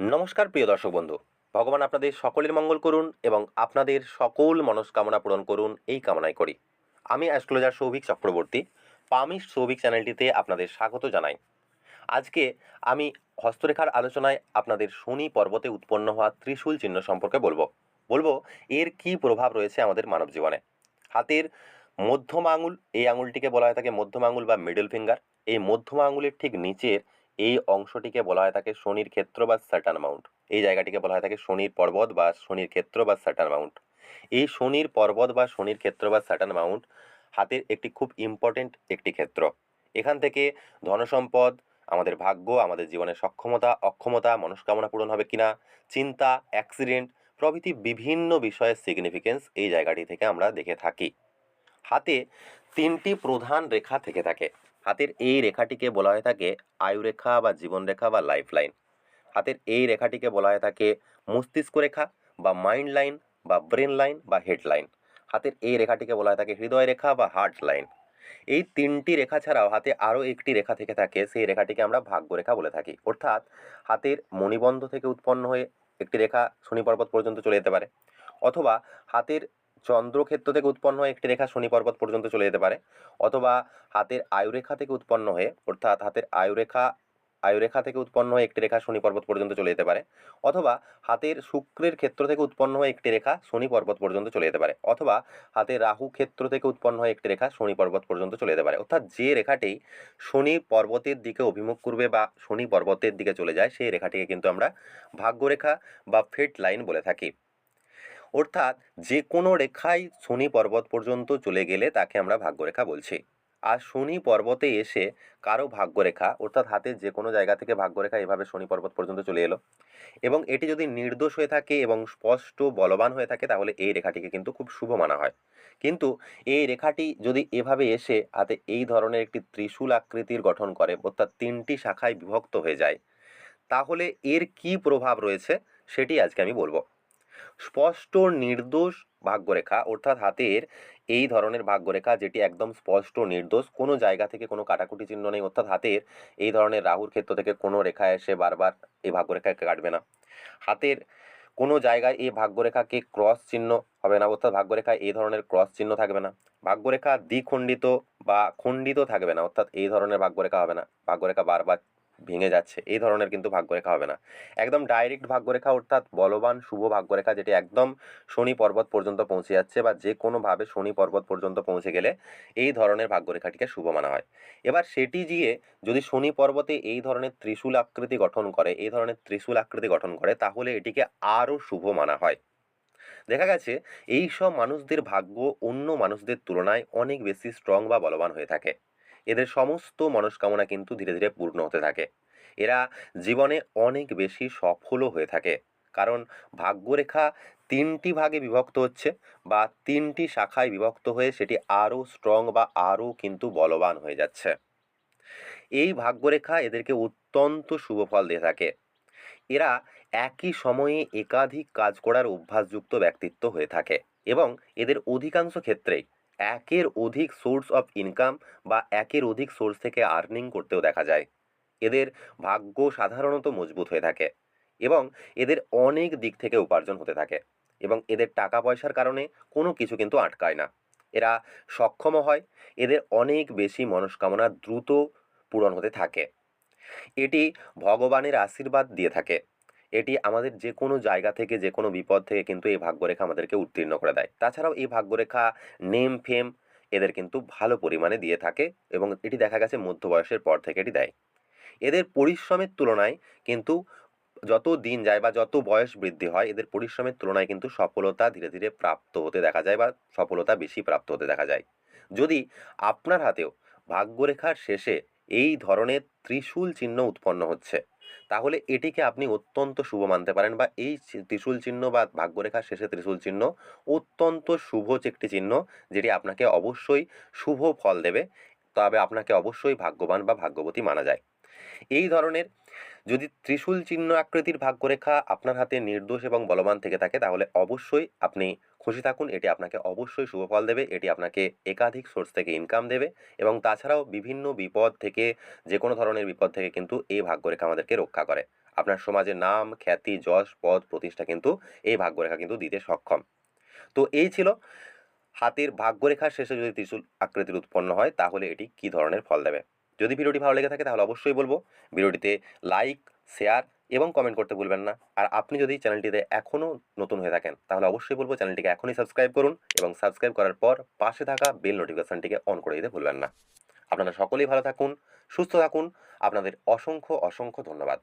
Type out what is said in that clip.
নমস্কার, প্রিয় দর্শক বন্ধু। ভগবান আপনাদের সকলের মঙ্গল করুন এবং আপনাদের সকল মনস্কামনা পূরণ করুন, এই কামনাই করি। আমি অ্যাস্ট্রোলজার সৌভিক চক্রবর্তী, পামিশ সৌভিক চ্যানেলটিতে আপনাদের স্বাগত জানাই। আজকে আমি হস্তরেখার আলোচনায় আপনাদের শনি পর্বতে উৎপন্ন হওয়া ত্রিশূল চিহ্ন সম্পর্কে বলব। বলব, এর কি প্রভাব রয়েছে আমাদের মানব জীবনে? হাতের মধ্যম আঙুল, এই আঙুলটিকে বলা হয় থাকে মধ্যম আঙুল বা মিডল ফিঙ্গার এই মধ্যম আঙুলের ঠিক নিচের এই অংশটিকে বলা হয় থাকে শনির ক্ষেত্র বা স্যাটার্ন মাউন্ট। এই জায়গাটিকে বলা হয় থাকে শনির পর্বত বা শনির ক্ষেত্র বা স্যাটার্ন মাউন্ট। এই শনির পর্বত বা শনির ক্ষেত্র বা স্যাটার্ন মাউন্ট হাতের একটি খুব ইম্পর্টেন্ট একটি ক্ষেত্র। এখান থেকে ধনসম্পদ, আমাদের ভাগ্য, আমাদের জীবনের সক্ষমতা, অক্ষমতা, মনস্কামনা পূরণ হবে কিনা, চিন্তা, অ্যাক্সিডেন্ট প্রভৃতি বিভিন্ন বিষয়ের সিগনিফিকেন্স এই জায়গাটি থেকে আমরা দেখে থাকি। হাতে তিনটি প্রধান রেখা থেকে থাকে। হাতের এই রেখাটিকে বলা হয়ে থাকে আয়ুরেখা বা জীবনরেখা বা লাইফ লাইন হাতের এই রেখাটিকে বলা হয়ে থাকে মস্তিষ্ক রেখা বা মাইন্ড লাইন বা ব্রেন লাইন বা হেড লাইন। হাতের এই রেখাটিকে বলা হয়ে থাকে হৃদয় রেখা বা হার্ট লাইন। এই তিনটি রেখা ছাড়াও হাতে আরও একটি রেখা থেকে থাকে, সেই রেখাটিকে আমরা ভাগ্যরেখা বলে থাকি। অর্থাৎ হাতের মণিবন্ধ থেকে উৎপন্ন হয়ে একটি রেখা শনি পর্বত পর্যন্ত চলে যেতে পারে। অথবা হাতের চন্দ্রক্ষেত্র থেকে উৎপন্ন হয়ে একটি রেখা শনি পর্বত পর্যন্ত চলে যেতে পারে, অথবা হাতের আয়ুরেখা থেকে উৎপন্ন হয়ে, অর্থাৎ হাতের আয়ুরেখা আয়ুরেখা থেকে উৎপন্ন হয়ে একটি রেখা শনি পর্বত পর্যন্ত চলে যেতে পারে, অথবা হাতের শুক্রের ক্ষেত্র থেকে উৎপন্ন হয়ে একটি রেখা শনি পর্বত পর্যন্ত চলে যেতে পারে, অথবা হাতের রাহু ক্ষেত্র থেকে উৎপন্ন হয়ে একটি রেখা শনি পর্বত পর্যন্ত চলে যেতে পারে, অর্থাৎ যে রেখাটি শনি পর্বতের দিকে অভিমুখ করবে বা শনি পর্বতের দিকে চলে যায়, সেই রেখাটিকে কিন্তু আমরা ভাগ্যরেখা বা ফেট লাইন বলে থাকি। অর্থাৎ যে কোনো রেখাই শনি পর্বত পর্যন্ত চলে গেলে তাকে আমরা ভাগ্যরেখা বলছি। আর শনি পর্বতে এসে কারও ভাগ্যরেখা, অর্থাৎ হাতের যে কোনো জায়গা থেকে ভাগ্যরেখা এভাবে শনি পর্বত পর্যন্ত চলে এলো। এবং এটি যদি নির্দোষ হয়ে থাকে এবং স্পষ্ট বলবান হয়ে থাকে, তাহলে এই রেখাটিকে কিন্তু খুব শুভ মানা হয়। কিন্তু এই রেখাটি যদি এভাবে এসে হাতে এই ধরনের একটি ত্রিশূল আকৃতির গঠন করে, অর্থাৎ তিনটি শাখায় বিভক্ত হয়ে যায়, তাহলে এর কি প্রভাব রয়েছে, সেটি আজকে আমি বলব। স্পষ্ট নির্দোষ ভাগ্যরেখা অর্থাৎ হাতের এই ধরনের ভাগ্যরেখা যেটি একদম স্পষ্ট নির্দোষ, কোনো জায়গা থেকে কোনো কাটাকুটি চিহ্ন নেই, অর্থাৎ হাতের এই ধরনের রাহুর ক্ষেত্র থেকে কোনো রেখা এসে বারবার এই ভাগ্যরেখাকে কাটবে না। হাতের কোনো জায়গায় এই ভাগ্যরেখাকে ক্রস চিহ্ন হবে না, অর্থাৎ ভাগ্যরেখায় এই ধরনের ক্রস চিহ্ন থাকবে না। ভাগ্যরেখা দ্বিখণ্ডিত বা খণ্ডিত থাকবে না, অর্থাৎ এই ধরনের ভাগ্যরেখা হবে না। ভাগ্যরেখা বারবার ভেঙে যাচ্ছে। এই ধরনের কিন্তু ভাগ্যরেখা হবে না। একদম ডাইরেক্ট ভাগ্যরেখা অর্থাৎ বলবান, শুভ ভাগ্যরেখা যেটি একদম শনি পর্বত পর্যন্ত পৌঁছে যাচ্ছে বা যে কোনোভাবে শনি পর্বত পর্যন্ত পৌঁছে গেলে এই ধরনের ভাগ্যরেখাটিকে শুভ মানা হয়। এবার সেটি গিয়ে যদি শনি পর্বতে এই ধরনের ত্রিশূল আকৃতি গঠন করে, এই ধরনের ত্রিশূল আকৃতি গঠন করে, তাহলে এটিকে আরও শুভ মানা হয়। দেখা গেছে এই সব মানুষদের ভাগ্য অন্য মানুষদের তুলনায় অনেক বেশি স্ট্রং বা বলবান হয়ে থাকে। এদের সমস্ত মনস্কামনা কিন্তু ধীরে ধীরে পূর্ণ হতে থাকে। এরা জীবনে অনেক বেশি সফলও হয়ে থাকে। কারণ ভাগ্যরেখা তিনটি ভাগে বিভক্ত হচ্ছে বা তিনটি শাখায় বিভক্ত হয়ে সেটি আরও স্ট্রং বা আরও কিন্তু বলবান হয়ে যাচ্ছে। এই ভাগ্যরেখা এদেরকে অত্যন্ত শুভ ফল দিয়ে থাকে। এরা একই সময়ে একাধিক কাজ করার অভ্যাসযুক্ত ব্যক্তিত্ব হয়ে থাকে এবং এদের অধিকাংশ ক্ষেত্রেই একের অধিক সোর্স অফ ইনকাম বা একের অধিক সোর্স থেকে আর্নিং করতেও দেখা যায়। এদের ভাগ্য সাধারণত মজবুত হয়ে থাকে এবং এদের অনেক দিক থেকে উপার্জন হতে থাকে এবং এদের টাকা পয়সার কারণে কোনো কিছু কিন্তু আটকায় না। এরা সক্ষম হয়, এদের অনেক বেশি মনস্কামনা দ্রুত পূরণ হতে থাকে। এটি ভগবানের আশীর্বাদ দিয়ে থাকে। এটি আমাদের যে কোনো জায়গা থেকে যে কোনো বিপদ থেকে কিন্তু এই ভাগ্যরেখা আমাদেরকে উত্তীর্ণ করে দেয়। তাছাড়াও এই ভাগ্যরেখা নেম ফেম এদের কিন্তু ভালো পরিমাণে দিয়ে থাকে এবং এটি দেখা গেছে মধ্য বয়সের পর থেকে এটি দেয়। এদের পরিশ্রমের তুলনায় কিন্তু যত দিন যায় বা যত বয়স বৃদ্ধি হয়, এদের পরিশ্রমের তুলনায় কিন্তু সফলতা ধীরে ধীরে প্রাপ্ত হতে দেখা যায় বা সফলতা বেশি প্রাপ্ত হতে দেখা যায়। যদি আপনার হাতেও ভাগ্যরেখার শেষে এই ধরনের ত্রিশূল চিহ্ন উৎপন্ন হচ্ছে তাহলে এটিকে আপনি অত্যন্ত শুভ মানতে পারেন বা এই ত্রিশূল চিহ্ন বা ভাগ্যরেখার শেষে ত্রিশূল চিহ্ন অত্যন্ত শুভ একটি চিহ্ন যেটি আপনাকে অবশ্যই শুভ ফল দেবে, তবে আপনাকে অবশ্যই ভাগ্যবান বা ভাগ্যবতী মানা যায়। এই ধরনের যদি ত্রিশূল চিহ্ন আকৃতির ভাগ্যরেখা আপনার হাতে নির্দোষ এবং বলবান থেকে থাকে, তাহলে অবশ্যই আপনি খুশি থাকুন, এটি আপনাকে অবশ্যই শুভ ফল দেবে, এটি আপনাকে একাধিক সোর্স থেকে ইনকাম দেবে এবং তাছাড়াও বিভিন্ন বিপদ থেকে যে কোনো ধরনের বিপদ থেকে কিন্তু এই ভাগ্যরেখা আমাদেরকে রক্ষা করে। আপনার সমাজে নাম, খ্যাতি, যশ, পদ, প্রতিষ্ঠা কিন্তু এই ভাগ্যরেখা কিন্তু দিতে সক্ষম। তো এই ছিল হাতের ভাগ্যরেখার শেষে যদি ত্রিশূল আকৃতির উৎপন্ন হয়, তাহলে এটি কি ধরনের ফল দেবে? যদি ভিডিওটি ভালো লেগে থাকে, তাহলে অবশ্যই বলব, ভিডিওটিতে লাইক শেয়ার এবং কমেন্ট করতে ভুলবেন না। আর আপনি যদি চ্যানেলটিতে এখনও নতুন হয়ে থাকেন, তাহলে অবশ্যই বলব চ্যানেলটিকে এখনই সাবস্ক্রাইব করুন এবং সাবস্ক্রাইব করার পর পাশে থাকা বেল নোটিফিকেশানটিকে অন করে দিতে ভুলবেন না। আপনারা সকলেই ভালো থাকুন, সুস্থ থাকুন। আপনাদের অসংখ্য অসংখ্য ধন্যবাদ।